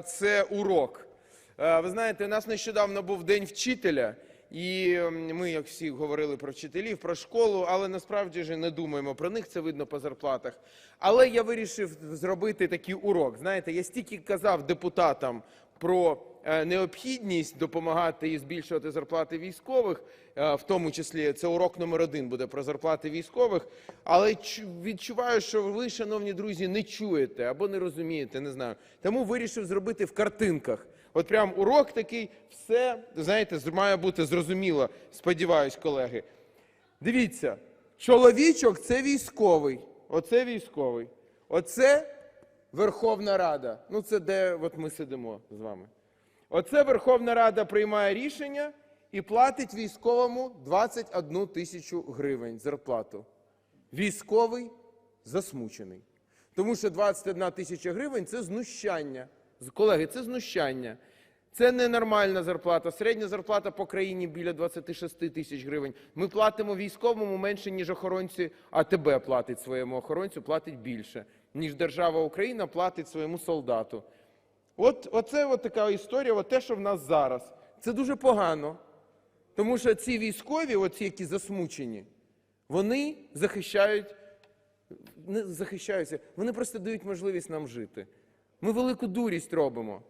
це урок. Е, Ви знаєте, у нас нещодавно був День вчителя, і ми, як всі, говорили про вчителів, про школу, але насправді ж не думаємо про них, це видно по зарплатах. Але я вирішив зробити такий урок. Знаєте, я стільки казав депутатам про е, необхідність допомагати і збільшувати зарплати військових, е, в тому числі це урок номер один буде про зарплати військових. Але відчуваю, що ви, шановні друзі, не чуєте або не розумієте, не знаю. Тому вирішив зробити в картинках. От прям урок такий, все, знаєте, має бути зрозуміло, сподіваюсь, колеги. Дивіться, чоловічок це військовий. Оце військовий. Оце Верховна Рада. Ну, це де от ми сидимо з вами. Оце Верховна Рада приймає рішення і платить військовому 21 тисячу гривень зарплату. Військовий засмучений. Тому що 21 тисяча гривень це знущання. Колеги, це знущання. Це ненормальна зарплата. Середня зарплата по країні біля 26 тисяч гривень. Ми платимо військовому менше, ніж охоронці АТБ платить своєму охоронцю, платить більше, ніж держава Україна платить своєму солдату. От, оце от така історія, от те, що в нас зараз. Це дуже погано. Тому що ці військові, оці, які засмучені, вони захищають, не захищаються, вони просто дають можливість нам жити. Ми велику дурість робимо.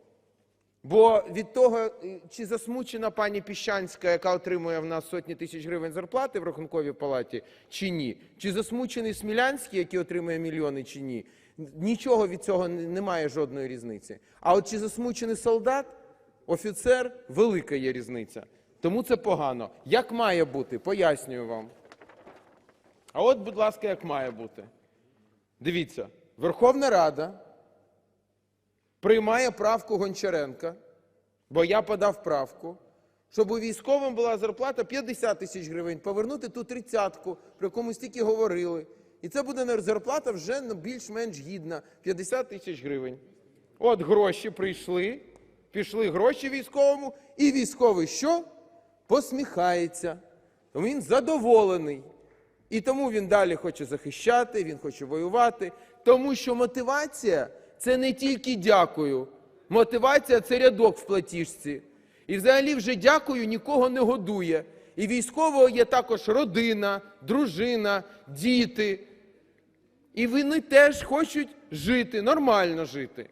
Бо від того, е, чи засмучена пані Піщанська, яка отримує в нас сотні тисяч гривень зарплати в рахунковій палаті, чи ні, чи засмучений Смілянський, який отримує мільйони, чи ні, нічого від цього немає жодної різниці. А от чи засмучений солдат, офіцер, велика є різниця. Тому це погано. Як має бути? Пояснюю вам. А от, будь ласка, як має бути. Дивіться, Верховна Рада приймає правку Гончаренка, бо я подав правку, щоб у військовим була зарплата 50 тисяч гривень, повернути ту тридцятку, про яку ми стільки говорили. І це буде зарплата вже ну, більш-менш гідна 50 тисяч гривень. От гроші прийшли, пішли гроші військовому, і військовий що? Посміхається. Тому він задоволений. І тому він далі хоче захищати, він хоче воювати. Тому що мотивація це не тільки дякую. Мотивація це рядок в платіжці. І взагалі вже дякую нікого не годує. І військового є також родина, дружина, діти. І вони теж хочуть жити, нормально жити.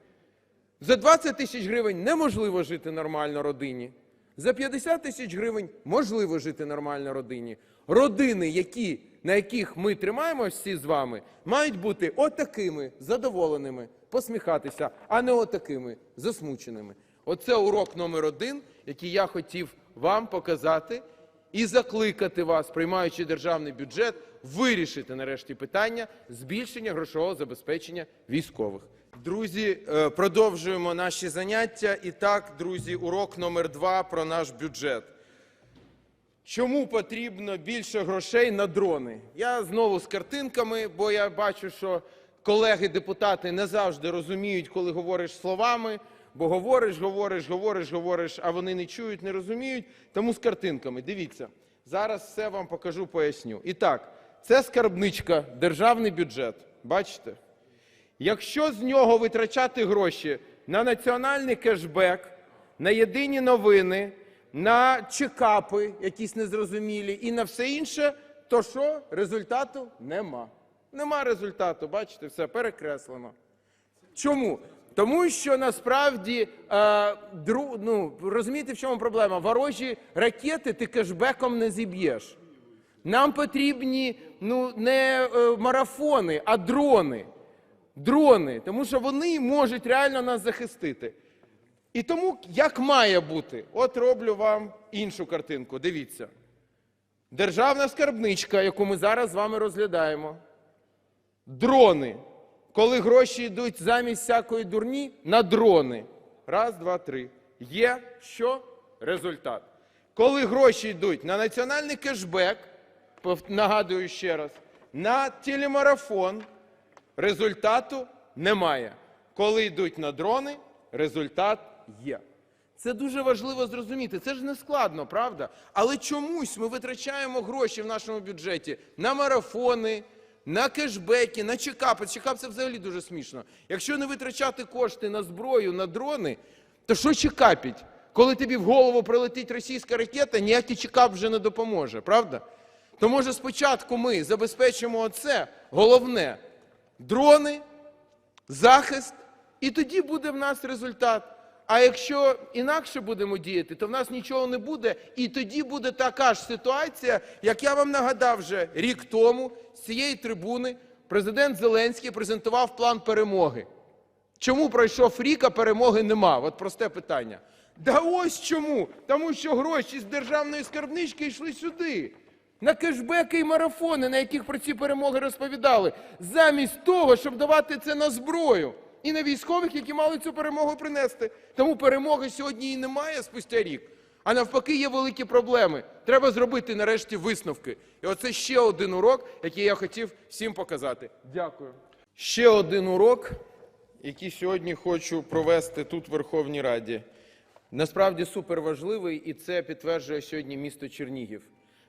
За 20 тисяч гривень неможливо жити нормально родині. За 50 тисяч гривень можливо жити нормально родині. Родини, які, на яких ми тримаємося всі з вами, мають бути отакими задоволеними, посміхатися, а не отакими засмученими. Оце урок номер один, який я хотів вам показати і закликати вас, приймаючи державний бюджет, вирішити нарешті питання збільшення грошового забезпечення військових. Друзі, е, продовжуємо наші заняття. І так, друзі, урок номер два про наш бюджет. Чому потрібно більше грошей на дрони? Я знову з картинками, бо я бачу, що колеги-депутати не завжди розуміють, коли говориш словами, бо говориш, говориш, говориш, говориш, а вони не чують, не розуміють. Тому з картинками. Дивіться, зараз все вам покажу, поясню. І так, це скарбничка, державний бюджет. Бачите? Якщо з нього витрачати гроші на національний кешбек, на єдині новини, на чекапи, якісь незрозумілі, і на все інше, то що? Результату нема. Нема результату, бачите, все перекреслено. Чому? Тому що насправді е, дру, ну, розумієте, в чому проблема? Ворожі ракети ти кешбеком не зіб'єш. Нам потрібні ну, не е, марафони, а дрони. Дрони, тому що вони можуть реально нас захистити. І тому як має бути? От роблю вам іншу картинку. Дивіться. Державна скарбничка, яку ми зараз з вами розглядаємо. Дрони. Коли гроші йдуть замість всякої дурні на дрони. Раз, два, три. Є що? Результат. Коли гроші йдуть на національний кешбек, нагадую ще раз, на телемарафон, результату немає. Коли йдуть на дрони, результат є. Це дуже важливо зрозуміти. Це ж не складно, правда? Але чомусь ми витрачаємо гроші в нашому бюджеті на марафони, на кешбеки, на чекапи. Чекап це взагалі дуже смішно. Якщо не витрачати кошти на зброю, на дрони, то що чекапіть? Коли тобі в голову прилетить російська ракета, ніякий чекап вже не допоможе, правда? То може спочатку ми забезпечимо оце, головне, дрони, захист, і тоді буде в нас результат. А якщо інакше будемо діяти, то в нас нічого не буде, і тоді буде така ж ситуація, як я вам нагадав вже рік тому з цієї трибуни президент Зеленський презентував план перемоги. Чому пройшов рік, а перемоги нема? От просте питання. Да ось чому. Тому що гроші з державної скарбнички йшли сюди. На кешбеки і марафони, на яких про ці перемоги розповідали, замість того, щоб давати це на зброю і на військових, які мали цю перемогу принести. Тому перемоги сьогодні і немає спустя рік. А навпаки, є великі проблеми. Треба зробити нарешті висновки. І оце ще один урок, який я хотів всім показати. Дякую. Ще один урок, який сьогодні хочу провести тут в Верховній Раді. Насправді суперважливий, і це підтверджує сьогодні місто Чернігів.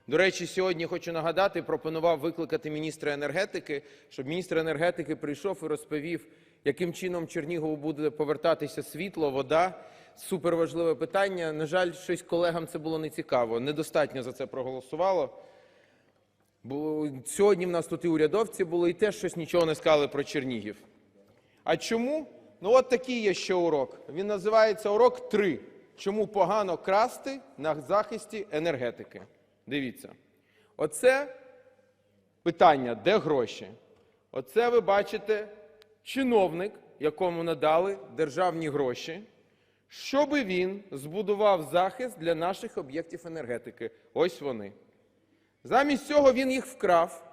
До речі, сьогодні хочу нагадати, пропонував викликати міністра енергетики, щоб міністр енергетики прийшов і розповів, яким чином Чернігову буде повертатися світло, вода. Суперважливе питання. На жаль, щось колегам це було не цікаво. Недостатньо за це проголосувало. Бо сьогодні в нас тут і урядовці були, і теж щось нічого не сказали про Чернігів. А чому? Ну, от такий є ще урок. Він називається урок 3. Чому погано красти на захисті енергетики? Дивіться. Оце питання, де гроші? Оце ви бачите чиновник, якому надали державні гроші, щоби він збудував захист для наших об'єктів енергетики. Ось вони. Замість цього він їх вкрав.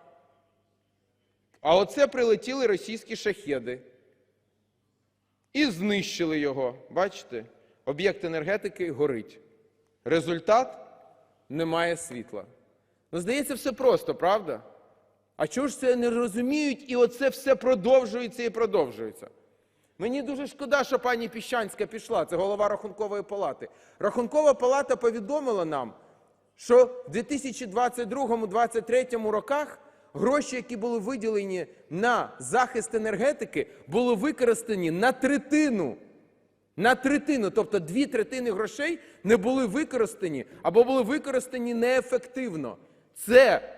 А оце прилетіли російські шахеди і знищили його. Бачите? Об'єкт енергетики горить. Результат немає світла. Ну, здається, все просто, правда? А чого ж це не розуміють, і оце все продовжується і продовжується? Мені дуже шкода, що пані Піщанська пішла, це голова Рахункової палати. Рахункова палата повідомила нам, що в 2022-2023 роках гроші, які були виділені на захист енергетики, були використані на третину. На третину, тобто дві третини грошей не були використані або були використані неефективно. Це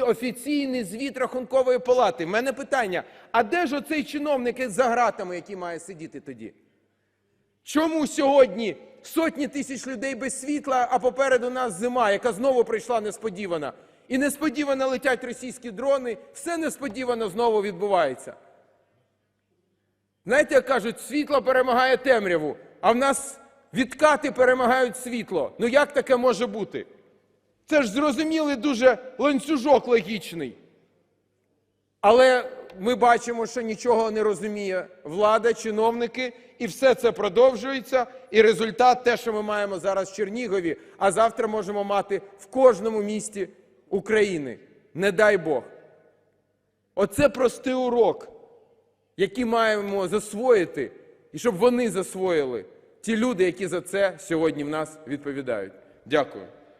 офіційний звіт Рахункової палати. У мене питання: а де ж оцей чиновник із за ґратами, який має сидіти тоді? Чому сьогодні сотні тисяч людей без світла, а попереду нас зима, яка знову прийшла несподівана? І несподівано летять російські дрони, все несподівано знову відбувається. Знаєте, як кажуть, світло перемагає темряву, а в нас відкати перемагають світло. Ну як таке може бути? Це ж зрозумілий дуже ланцюжок логічний. Але ми бачимо, що нічого не розуміє влада, чиновники, і все це продовжується. І результат те, що ми маємо зараз в Чернігові, а завтра можемо мати в кожному місті України. Не дай Бог. Оце простий урок, який маємо засвоїти, і щоб вони засвоїли ті люди, які за це сьогодні в нас відповідають. Дякую.